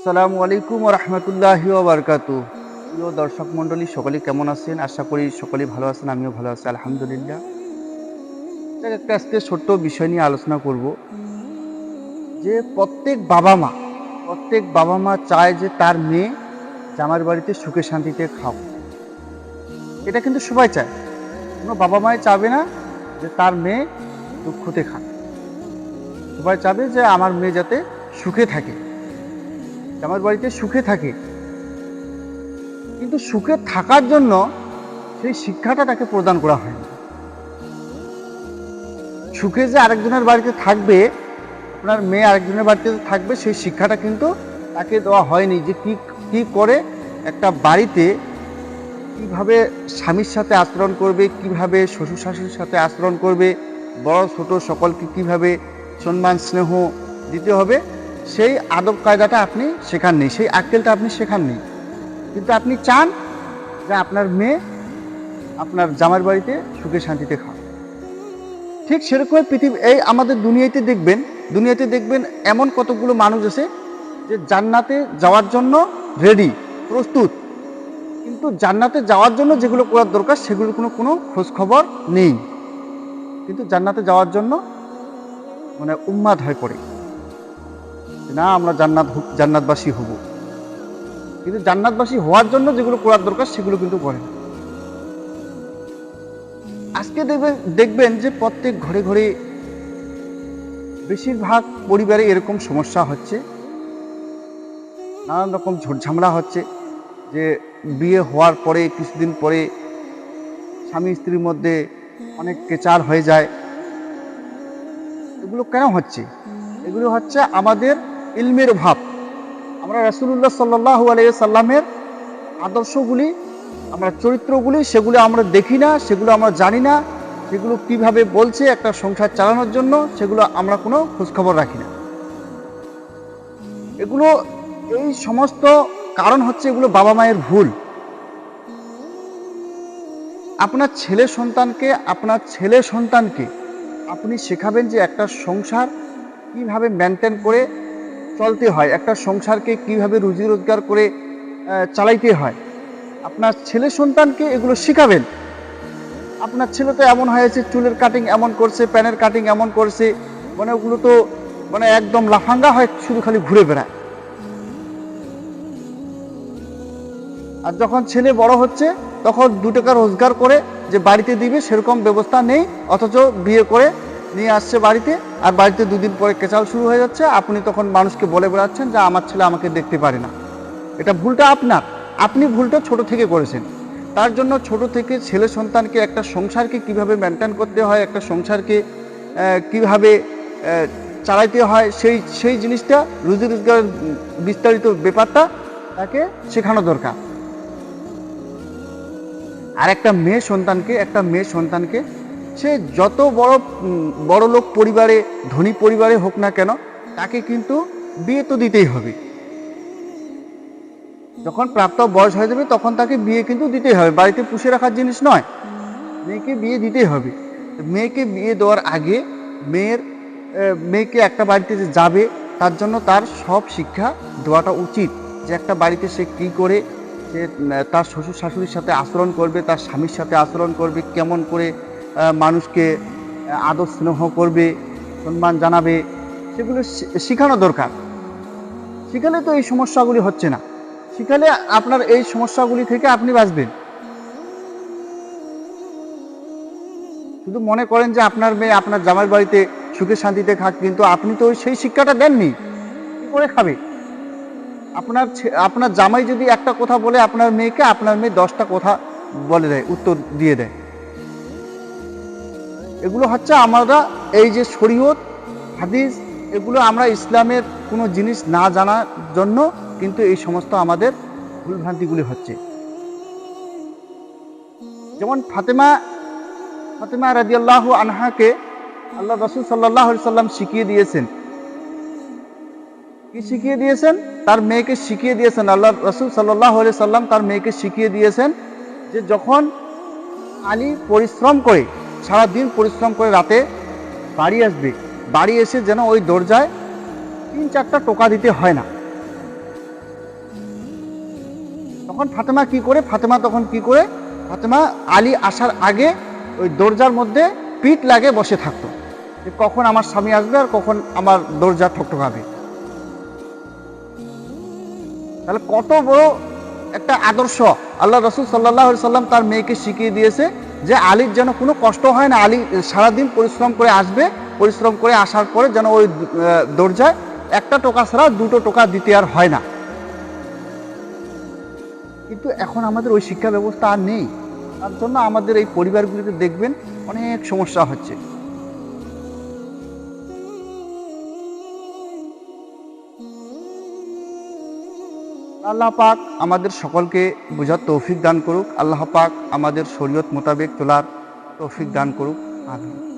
আসসালামু আলাইকুম রহমতুল্লাহি বারকাতু। প্রিয় দর্শক মণ্ডলী, সকলে কেমন আছেন? আশা করি সকলেই ভালো আছেন, আমিও ভালো আছি, আলহামদুলিল্লাহ। একটা আজকে ছোট্ট বিষয় নিয়ে আলোচনা করব। যে প্রত্যেক বাবা মা, প্রত্যেক বাবা মা চায় যে তার মেয়ে জামার বাড়িতে সুখে শান্তিতে খাও। এটা কিন্তু সবাই চায়। কোনো বাবা মাই চাবে না যে তার মেয়ে দুঃখতে খাক। সবাই চাবে যে আমার মেয়ে যাতে সুখে থাকে। আমার বাড়িতে সুখে থাকে। কিন্তু সুখে থাকার জন্য সেই শিক্ষাটা তাকে প্রদান করা হয় সুখে যে আরেকজনের বাড়িতে থাকবে, আপনার মেয়ে আরেকজনের বাড়িতে থাকবে, সেই শিক্ষাটা কিন্তু তাকে দেওয়া হয়নি যে কি কি করে একটা বাড়িতে কীভাবে স্বামীর সাথে আচরণ করবে, কীভাবে শ্বশুর শাশুড়ির সাথে আচরণ করবে, বড়, ছোট সকলকে কীভাবে সম্মান, স্নেহ দিতে হবে সেই আদব কায়দাটা আপনি শেখাননি, সেই আক্কেলটা আপনি শেখাননি। কিন্তু আপনি চান যে আপনার মেয়ে আপনার জামার বাড়িতে সুখে শান্তিতে খাও ঠিক সেরকমই পৃথিবী, এই আমাদের দুনিয়াতে দেখবেন দুনিয়াতে দেখবেন এমন কতগুলো মানুষ আছে যে জান্নাতে যাওয়ার জন্য রেডি প্রস্তুত। কিন্তু জান্নাতে যাওয়ার জন্য যেগুলো করার দরকার সেগুলো কোনো কোনো খোঁজ খবর নেই। কিন্তু জান্নাতে যাওয়ার জন্য মানে উন্মাদ হয়ে পড়ে। না, আমরা জান্নাত জান্নাতবাসী হব। কিন্তু জান্নাতবাসী হওয়ার জন্য যেগুলো করার দরকার, সেগুলো কিন্তু করে আজকে দেখবেন দেখবেন যে প্রত্যেক ঘরে ঘরে বেশিরভাগ পরিবারে এরকম সমস্যা হচ্ছে। নানান রকম ঝামেলা হচ্ছে যে বিয়ে হওয়ার পরে, কিছুদিন পরে স্বামী স্ত্রীর মধ্যে অনেক কেচার হয়ে যায়। এগুলো কেন হচ্ছে? এগুলো হচ্ছে আমাদের ইলমের অভাব আমরা রাসুলুল্লাহ সাল্লাহ আলিয়া সাল্লামের আদর্শগুলি, আমরা চরিত্রগুলি, সেগুলো আমরা দেখি না, সেগুলো আমরা জানি না, সেগুলো কীভাবে বলছে, একটা সংসার চালানোর জন্য, সেগুলো আমরা কোনো খোঁজখবর রাখি না। এগুলো, এই সমস্ত কারণ হচ্ছে এগুলো বাবা মায়ের ভুল। আপনার ছেলে সন্তানকে, আপনার ছেলে সন্তানকে আপনি শেখাবেন যে একটা সংসার কীভাবে মেনটেন করে চলতে হয়, একটা সংসারকে কীভাবে রুজি রোজগার করে চালাইতে হয়। আপনার ছেলে সন্তানকে এগুলো শেখাবেন। আপনার ছেলে তো এমন হয়েছে, চুলের কাটিং এমন করছে, প্যানের কাটিং এমন করছে মানে ওগুলো তো মানে একদম লাফাঙ্গা হয় শুধু খালি ঘুরে বেড়ায়। আর যখন ছেলে বড় হচ্ছে, তখন দু টাকা রোজগার করে যে বাড়িতে দিবে সেরকম ব্যবস্থা নেই, অথচ বিয়ে করে নিয়ে আসছে বাড়িতে। আর বাড়িতে দুদিন পরে কেচাল শুরু হয়ে যাচ্ছে, আপনি তখন মানুষকে বলে বেড়াচ্ছেন যে, আমার ছেলে আমাকে দেখতে পারে না। এটা ভুলটা আপনার। আপনি ভুলটা ছোট থেকে করেছেন। তার জন্য ছোট থেকে ছেলে সন্তানকে একটা সংসারকে কীভাবে মেনটেন করতে হয়, একটা সংসারকে কীভাবে চালাইতে হয়, সেই সেই জিনিসটা রুজি রোজগারের বিস্তারিত ব্যাপারটা তাকে শেখানো দরকার। আর একটা মেয়ে সন্তানকে, একটা মেয়ে সন্তানকে সে যত বড় বড় লোক পরিবারে, ধনী পরিবারে হোক না কেন, তাকে কিন্তু বিয়ে তো দিতেই হবে। যখন প্রাপ্ত বয়স হয়ে যাবে, তখন তাকে বিয়ে কিন্তু দিতেই হবে। বাড়িতে পুষে রাখার জিনিস নয়, মেয়েকে বিয়ে দিতেই হবে। মেয়েকে বিয়ে দেওয়ার আগে মেয়ের মেয়েকে একটা বাড়িতে যে যাবে, তার জন্য তার সব শিক্ষা দেওয়াটা উচিত। যে একটা বাড়িতে সে কী করে, সে তার শ্বশুর শাশুড়ির সাথে আচরণ করবে, তার স্বামীর সাথে আচরণ করবে, কেমন করে মানুষকে আদর স্নেহ করবে, সম্মান জানাবে, সেগুলো শেখানো দরকার। শিখালে তো এই সমস্যাগুলি হচ্ছে না। শিখালে আপনার এই সমস্যাগুলি থেকে আপনি বাঁচবেন। শুধু মনে করেন যে আপনার মেয়ে আপনার জামাই বাড়িতে সুখে শান্তিতে খাক কিন্তু আপনি তো সেই শিক্ষাটা দেননি। কি করে খাবে? আপনার আপনার জামাই যদি একটা কথা বলে, আপনার মেয়েকে আপনার মেয়ে দশটা কথা বলে দেয়, উত্তর দিয়ে দেয়। এগুলো হচ্ছে আমরা এই যে শরীয়ত, হাদিস, এগুলো আমরা ইসলামের কোনো জিনিস না জানার জন্য কিন্তু এই সমস্ত আমাদের ভুলভ্রান্তিগুলি হচ্ছে। যেমন ফাতেমা ফাতেমা রাদিয়াল্লাহু আনহাকে আল্লাহ রসুল সাল্লাহ সাল্লাম শিখিয়ে দিয়েছেন। কি শিখিয়ে দিয়েছেন? তার মেয়েকে শিখিয়ে দিয়েছেন। আল্লাহ রসুল সাল্লাহ সাল্লাম তার মেয়েকে শিখিয়ে দিয়েছেন যে যখন আলী পরিশ্রম করে সারাদিন পরিশ্রম করে রাতে বাড়ি আসবে। বাড়ি এসে যেন ওই দরজায় তিন চারটা টোকা দিতে হয় না। তখন ফাতেমা কি করে, ফাতেমা তখন কি করে, ফাতেমা আলী আসার আগে ওই দরজার মধ্যে পিঠ লাগে বসে থাকতো। যে কখন আমার স্বামী আসবে আর কখন আমার দরজা ঠকঠকাবে। তাহলে কত বড় একটা আদর্শ। আল্লাহ রসুল সাল্লাহ সাল্লাম তার মেয়েকে শিখিয়ে দিয়েছে যে আলীর যেন কোনো কষ্ট হয় না, আলী সারাদিন পরিশ্রম করে আসবে, পরিশ্রম করে আসার পরে যেন ওই দরজায় একটা টোকা ছাড়া দুটো টোকা দিতে আর হয় না। কিন্তু এখন আমাদের ওই শিক্ষা ব্যবস্থা আর নেই। তার জন্য আমাদের এই পরিবারগুলিতে দেখবেন অনেক সমস্যা হচ্ছে। আল্লাহ পাক আমাদের সকলকে বোঝার তৌফিক দান করুক। আল্লাহ পাক আমাদের শরীয়ত মোতাবেক চলার তৌফিক দান করুক। আমিন।